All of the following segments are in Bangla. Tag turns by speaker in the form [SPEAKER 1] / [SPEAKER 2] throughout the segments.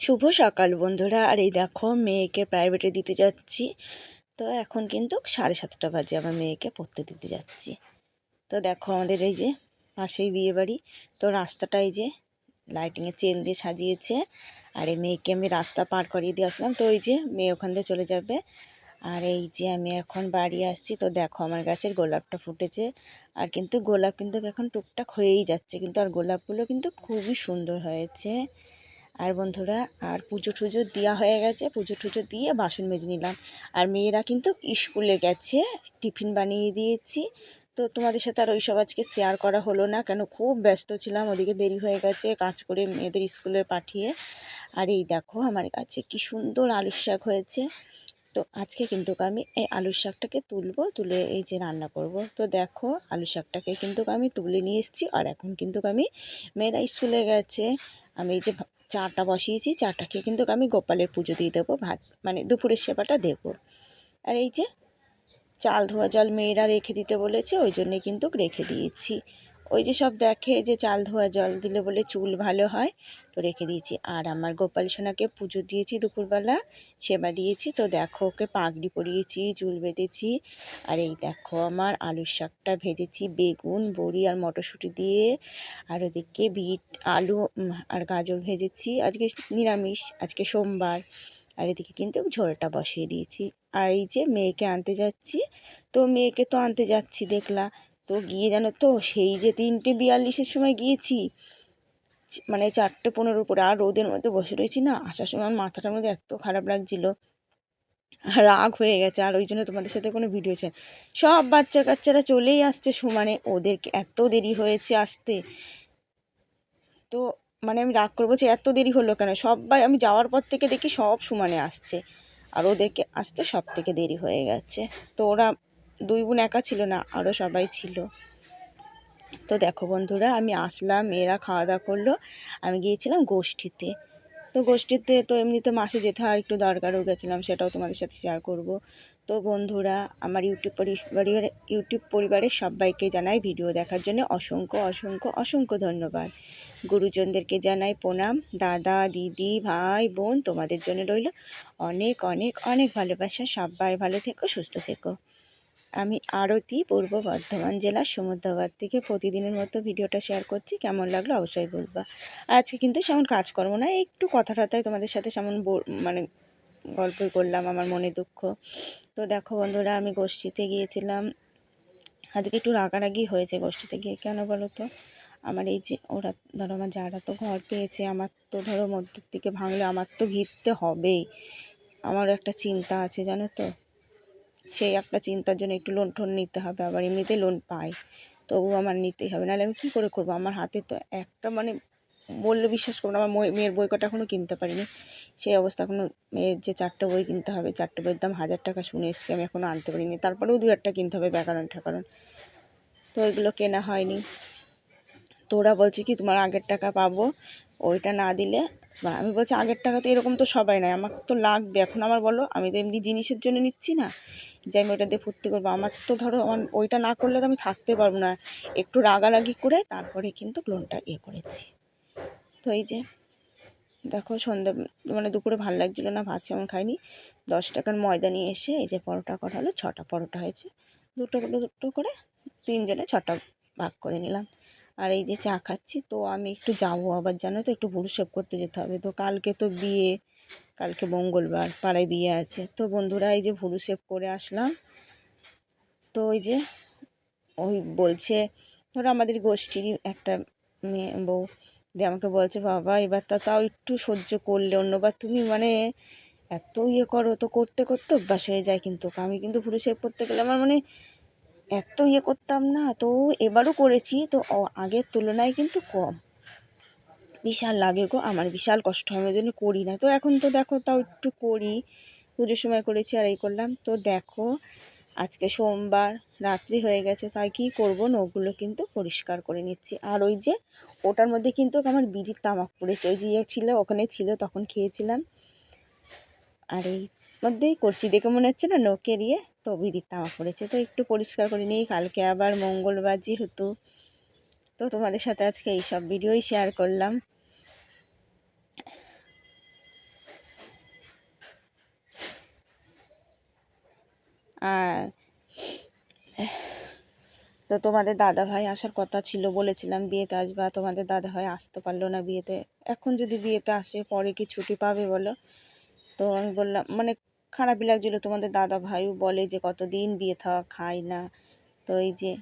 [SPEAKER 1] শুভ সকাল বন্ধুরা। আর এই দেখো, মেয়েকে প্রাইভেটে দিতে যাচ্ছি। তো এখন কিন্তু সাড়ে সাতটা বাজে, আমার মেয়েকে পড়তে দিতে যাচ্ছি। তো দেখো আমাদের এই যে পাশেই বিয়ে বাড়ি তো রাস্তাটা এই যে লাইটিংয়ের চেন দিয়ে সাজিয়েছে। আর এই মেয়েকে আমি রাস্তা পার করিয়ে দিয়ে আসলাম। তো ওই যে মেয়ে ওখান দিয়ে চলে যাবে। আর এই যে আমি এখন বাড়ি আসছি। তো দেখো আমার গাছের গোলাপটা ফুটেছে। আর কিন্তু গোলাপ কিন্তু এখন টুকটাক হয়েই যাচ্ছে। কিন্তু আর গোলাপগুলো কিন্তু খুবই সুন্দর হয়েছে। আর বন্ধুরা, আর পুজো টুজো দেওয়া হয়ে গেছে। পুজো টুজো দিয়ে বাসন মেজে নিলাম। আর মেয়েরা কিন্তু স্কুলে গেছে, টিফিন বানিয়ে দিয়েছি। তো তোমাদের সাথে আর ওইসব আজকে শেয়ার করা হলো না, কেন খুব ব্যস্ত ছিলাম, ওদিকে দেরি হয়ে গেছে কাজ করে মেয়েদের স্কুলে পাঠিয়ে। আর এই দেখো, আমার কাছে কি সুন্দর আলুর শাক হয়েছে। তো আজকে কিন্তু আমি এই আলুর শাকটাকে তুলবো, তুলে এই যে রান্না করব। তো দেখো আলু শাকটাকে কিন্তু আমি তুলে নিয়ে এসেছি, আর এখন কিন্তু আমি মেয়েরা স্কুলে গেছে। আমি এই যে চাটা বসিয়েছি, চাটা খেয়ে কিন্তু আমি গোপালের পুজো দিয়ে দেবো, ভাত মানে দুপুরের সেবাটা দেব। আর এই যে চাল ধোয়া জল মেয়েরা রেখে দিতে বলেছে, ওই জন্যে কিন্তু রেখে দিয়েছি। ওই যে সব দেখে যে চাল ধোয়া জল দিলে বলে চুল ভালো হয়, তো রেখে দিয়েছি। আর আমার গোপাল সোনাকে পুজো দিয়েছি দুপুরবেলা, সেবা দিয়েছি, তো দেখো ওকে পাগড়ি পরিয়েছি, চুল বেঁধেছি। আর এই দেখো আমার আলুর শাকটা ভেজেছি, বেগুন, বড়ি আর মটরশুঁটি দিয়ে। আর ওদিকে বিট, আলু আর গাজর ভেজেছি। আজকে নিরামিষ, আজকে সোমবার। আর এদিকে কিন্তু ঝোলটা বসিয়ে দিয়েছি। আর এই যে মেয়েকে আনতে যাচ্ছি, তো মেয়েকে তো আনতে যাচ্ছি, দেখলা। তো গিয়ে জানো তো, সেই যে তিনটে বিয়াল্লিশের সময় গিয়েছি মানে চারটে পনেরোর উপরে, আর রোদের মধ্যে বসে রয়েছি না, আসার সময় আমার মাথাটার মধ্যে এত খারাপ লাগছিল, রাগ হয়ে গেছে, আর ওই জন্য তোমাদের সাথে কোনো ভিডিও চাই সব বাচ্চা কাচ্চারা চলেই আসছে সমানে ওদেরকে এত দেরি হয়েছে আসতে, তো মানে আমি রাগ করে যে এত দেরি হলো কেন, সবাই, আমি যাওয়ার পর থেকে দেখি সব সমানে আসছে, আর ওদেরকে আসতে সব থেকে দেরি হয়ে গেছে, তো ওরা দুই বোন একা ছিল না আরও সবাই ছিল। তো দেখো বন্ধুরা, আমি আসলাম, এরা খাওয়া দাওয়া করল। আমি গিয়েছিলাম গোষ্ঠীতে। তো গোষ্ঠীতে তো এমনিতে মাসে যেতে আর একটু দরকারও গেছিলাম, সেটাও তোমাদের সাথে শেয়ার করব। তো বন্ধুরা, আমার ইউটিউব পরিবারে, ইউটিউব পরিবারের সবাইকে জানাই ভিডিও দেখার জন্য অসংখ্য অসংখ্য অসংখ্য ধন্যবাদ। গুরুজনদেরকে জানাই প্রণাম। দাদা, দিদি, ভাই, বোন, তোমাদের জন্য রইল অনেক অনেক অনেক ভালোবাসা। সবাই ভালো থেকো, সুস্থ থেকো। আমি আরতি, পূর্ব বর্ধমান জেলার সমুদ্রঘাট থেকে প্রতিদিনের মতো ভিডিওটা শেয়ার করছি। কেমন লাগল অবশ্যই বলবা। আজকে কিন্তু সেমন কাজকর্ম না একটু কথা টথায় তোমাদের সাথে সেমন মানে গল্পই করলাম, আমার মনে দুঃখ। তো দেখো বন্ধুরা, আমি গোষ্ঠীতে গিয়েছিলাম। আজকে একটু রাগারাগি হয়েছে গোষ্ঠীতে গিয়ে, কেন বলো তো? আমার এই যে, ওরা ধরো আমার যারা তো ঘর পেয়েছে, আমার তো ধরো মধ্যের দিকে ভাঙলে আমার তো ঘিরতে হবেই। আমার একটা চিন্তা আছে, জানো তো? সেই একটা চিন্তার জন্য একটু লোন টোন নিতে হবে, আবার এমনিতেই লোন পাই তবু আমার নিতেই হবে, নাহলে আমি কী করে করব? আমার হাতে তো একটা মানে বললে বিশ্বাস করব না, আমার মেয়ের বই কটা এখনও কিনতে পারিনি। সেই অবস্থা এখনও মেয়ের যে চারটে বই কিনতে হবে, চারটে বইয়ের দাম হাজার টাকা শুনে এসেছি, আমি এখনও আনতে পারিনি। তারপরেও দু একটা কিনতে হবে ব্যাকরণ ঠাকরণ তো ওইগুলো কেনা হয়নি। তো ওরা বলছে কি, তোমার আগের টাকা পাবো, ওইটা না দিলে আমি বলছি, আগের টাকা তো এরকম তো সবাই নয় আমার তো লাগবে। এখন আমার বলো, আমি তো এমনি জিনিসের জন্য নিচ্ছি না। যে আমি ওটা দিয়ে ফুর্তি করব, আমার তো ধরো আমার ওইটা না করলে তো আমি থাকতে পারব না। একটু রাগারাগি করে তারপরে কিন্তু লোনটা ইয়ে করেছি। তো এই যে, দেখো সন্ধ্যে মানে দুপুরে ভালো লাগছিল না, ভাত যেমন খাইনি। দশ টাকার ময়দা নিয়ে এসে এই যে পরোটা করা হলো ছটা পরোটা হয়েছে। দুটো দুটো করে তিনজনে ছটা ভাগ করে নিলাম। আর এই যে চা খাচ্ছি, তো আমি একটু যাব আবার, জানো তো একটু ভুরু সেপ করতে যেতে হবে। তো কালকে তো বিয়ে, কালকে মঙ্গলবার, পাড়ায় বিয়ে আছে। তো বন্ধুরা, এই যে ভুরু সেপ করে আসলাম। তো ওই যে, ওই বলছে, ধরো আমাদের গোষ্ঠীরই একটা মেয়ে, বউ দিয়ে আমাকে বলছে, বাবা, এবার তা তাও একটু সহ্য করলে অন্যবার তুমি মানে এত ইয়ে করো, তো করতে করতে অভ্যাস হয়ে যায় কিন্তু। আমি কিন্তু ভুরু সেপ করতে গেলে আমার মানে এত ইয়ে করতাম না, তো এবারও করেছি, তো আগের তুলনায় কিন্তু কম। বিশাল লাগে গো, আমার বিশাল কষ্ট হয় জন্য করি না। তো এখন তো দেখো, তাও একটু করি। পুজোর সময় করেছি আর এই করলাম। তো দেখো, আজকে সোমবার, রাত্রি হয়ে গেছে, তাই কি করব? নখগুলো কিন্তু পরিষ্কার করে নিচ্ছি। আর ওই যে, ওটার মধ্যে কিন্তু আমার বিড়ির তামাক পড়েছে। ওই যে ইয়ে ছিল, ওখানে ছিল, তখন খেয়েছিলাম। আর এই মধ্যেই করছি, দেখে মনে হচ্ছে না নখের ইয়ে? তো বিড়ির তামা পড়েছে। তো একটু পরিষ্কার করে নিই, কালকে আবার মঙ্গলবার যেহেতু। তো তোমাদের সাথে আজকে এই সব ভিডিওই শেয়ার করলাম। আর তো তোমাদের দাদা ভাই আসার কথা ছিল, বলেছিলাম বিয়েতে আসবা। তোমাদের দাদা ভাই আসতে পারল না বিয়েতে। এখন যদি বিয়েতে আসে, পরে কি ছুটি পাবে বলো? তো আমি বললাম মানে খারাপই লাগছিল। তোমাদের দাদা ভাইও বলে যে, কতদিন বিয়ে থাওয়া খায় না। তো এই যে,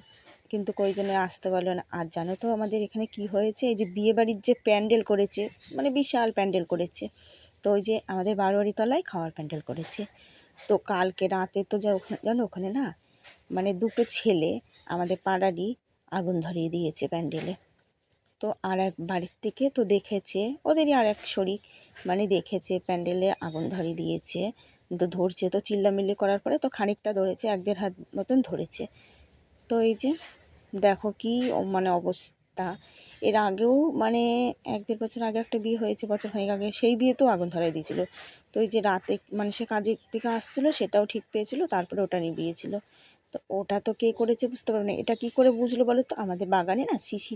[SPEAKER 1] কিন্তু কই জন্য আসতে পারল না। আর জানো তো আমাদের এখানে কি হয়েছে? এই যে বিয়ে বাড়ির যে প্যান্ডেল করেছে মানে বিশাল প্যান্ডেল করেছে। তো ওই যে আমাদের বারোয়ারি তলায় খাওয়ার প্যান্ডেল করেছে। তো কালকে রাতে তো যা ওখানে, জানো ওখানে না মানে দুটো ছেলে আমাদের পাড়ারই আগুন ধরিয়ে দিয়েছে প্যান্ডেলে। তো আর এক বাড়ির থেকে তো দেখেছে, ওদেরই আর এক শরিক মানে দেখেছে প্যান্ডেলে আগুন ধরিয়ে দিয়েছে। তো ধরছে, তো চিল্লামিল্লি করার পরে তো খানিকটা ধরেছে, এক দেড় হাত মতন ধরেছে। তো এই যে দেখো কি মানে অবস্থা। এর আগেও মানে এক দেড় বছর আগে একটা বিয়ে হয়েছে, বছর খানিক আগে, সেই বিয়েতেও আগুন ধরাই দিয়েছিল। তো এই যে রাতে মানে সে কাজের থেকে আসছিল, সেটাও ঠিক পেয়েছিল, তারপরে ওটা নিভিয়েছিল তো ওটা তো কে করেছে বুঝতে পারবে না, এটা কি করে বুঝলো বলো তো? আমাদের বাগানে না সিসি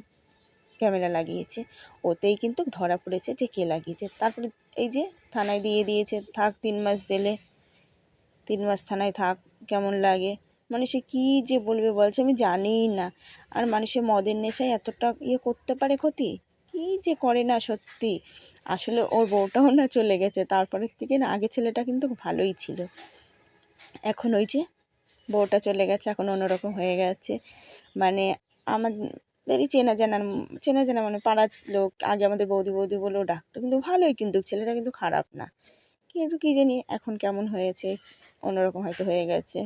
[SPEAKER 1] ক্যামেরা লাগিয়েছে। ওতেই কিন্তু ধরা পড়েছে যে কে লাগিয়েছে। তারপরে এই যে থানায় দিয়ে দিয়েছে, থাক, তিন মাস জেলে, তিন মাস থানায় থাক, কেমন লাগে? মানে সে কী যে বলবে বলছে আমি জানিই না। আর মানুষের মদের নেশায় এতটা ইয়ে করতে পারে ক্ষতি? কী যে করে না সত্যি? আসলে ওর বউটাও না চলে গেছে। তারপরের থেকে না, আগে ছেলেটা কিন্তু ভালোই ছিল। এখন ওই যে বউটা চলে গেছে, এখন অন্যরকম হয়ে গেছে। মানে আমাদেরই চেনা জানার চেনা জানা মানে পাড়ার লোক, আগে আমাদের বৌদি বৌদি বলেও ডাকতো। কিন্তু ভালোই কিন্তু ছেলেটা কিন্তু খারাপ না। কিন্তু কী জানি এখন কেমন হয়েছে, অন্যরকম হয়তো হয়ে গেছে।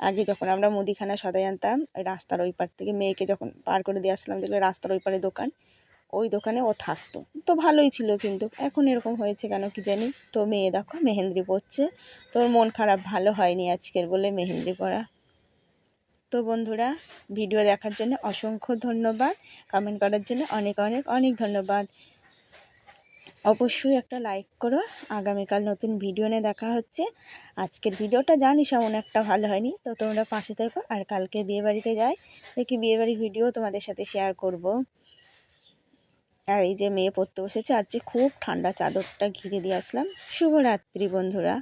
[SPEAKER 1] আগে যখন আমরা মুদিখানা সদাই আনতাম রাস্তার ওই পার থেকে মেয়েকে যখন পার করে দিয়ে আসলাম, দেখলে রাস্তার ওই পারে দোকান, ওই দোকানে ও থাকতো। তো ভালোই ছিল কিন্তু, এখন এরকম হয়েছে কেন কি জানি? তো মেয়ে দেখো মেহেন্দ্রি পড়ছে তোর মন খারাপ, ভালো হয়নি আজকের বলে মেহেন্দ্রি পরা। তো বন্ধুরা, ভিডিও দেখার জন্য অসংখ্য ধন্যবাদ। কমেন্ট করার জন্য অনেক অনেক অনেক ধন্যবাদ। অবশ্যই একটা লাইক করো। আগামীকাল নতুন ভিডিও নিয়ে দেখা হচ্ছে। আজকের ভিডিওটা জানি সেমন একটা ভালো হয়নি। তো তোমরা পাশে থেকো আর কালকে বিয়েবাড়িতে যাই। দেখি বিয়েবাড়ির ভিডিও তোমাদের সাথে শেয়ার করব। আর এই যে মেয়ে পড়তে বসেছে, আজকে খুব ঠান্ডা, চাদরটা ঘিরে দিয়ে আসলাম। শুভরাত্রি বন্ধুরা।